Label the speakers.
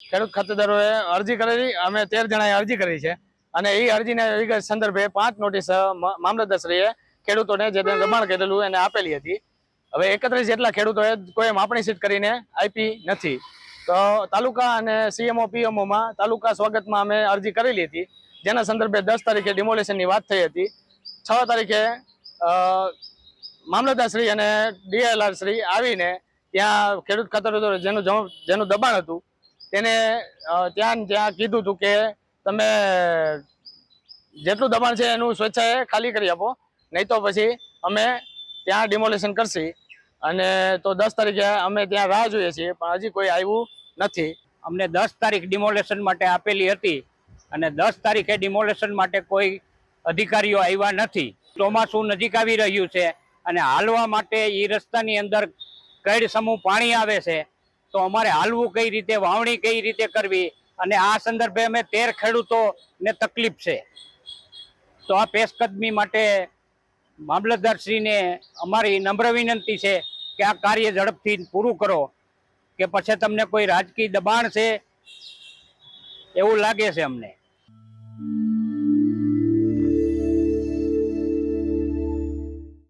Speaker 1: ખેડૂત ખાતેદારોએ અરજી કરેલી અમે તેર જણાએ અરજી કરી છે. અને એ અરજીના સંદર્ભે પાંચ નોટિસ મામલતદારશ્રીએ ખેડૂતોને જે દબાણ કરેલું એને આપેલી હતી. હવે એકત્રીસ જેટલા ખેડૂતોએ કોઈ માપણી સીટ કરીને આપી નથી. તો તાલુકા અને સીએમઓ પીએમઓમાં તાલુકા સ્વાગતમાં અમે અરજી કરેલી હતી. જેના સંદર્ભે દસ તારીખે ડિમોલેશનની વાત થઈ હતી. છ તારીખે અ, મામલતદાર અને ડીએલઆર શ્રી આવીને ત્યાં ખેડૂત ખાતરો જેનું જેનું દબાણ હતું તેને ત્યાં ત્યાં કીધું હતું કે તમે જેટલું દબાણ છે એનું સ્વેચ્છાએ ખાલી કરી આપો. નહીં તો પછી અમે ત્યાં ડિમોલેશન કરશી અને તો દસ તારીખે અમે ત્યાં રાહ જોઈએ છીએ, પણ હજી કોઈ આવ્યું નથી.
Speaker 2: અમને દસ તારીખ ડિમોલેશન માટે આપેલી હતી અને દસ તારીખે ડિમોલેશન માટે કોઈ અધિકારીઓ આવ્યા નથી. ચોમાસું નજીક આવી રહ્યું છે અને હાલવા માટે એ રસ્તાની અંદર કઈડ સમૂહ પાણી આવે છે. તો અમારે હાલવું કઈ રીતે, વાવણી કઈ રીતે કરવી? અને આ સંદર્ભે અમે તેર ખેડૂતોને તકલીફ છે. તો આ પેશકદમી માટે મામલતદારશ્રીને અમારી નમ્ર વિનંતી છે કે આ કાર્ય ઝડપથી પૂરું કરો, કે પછી તમને કોઈ રાજકીય દબાણ છે એવું લાગે છે અમને.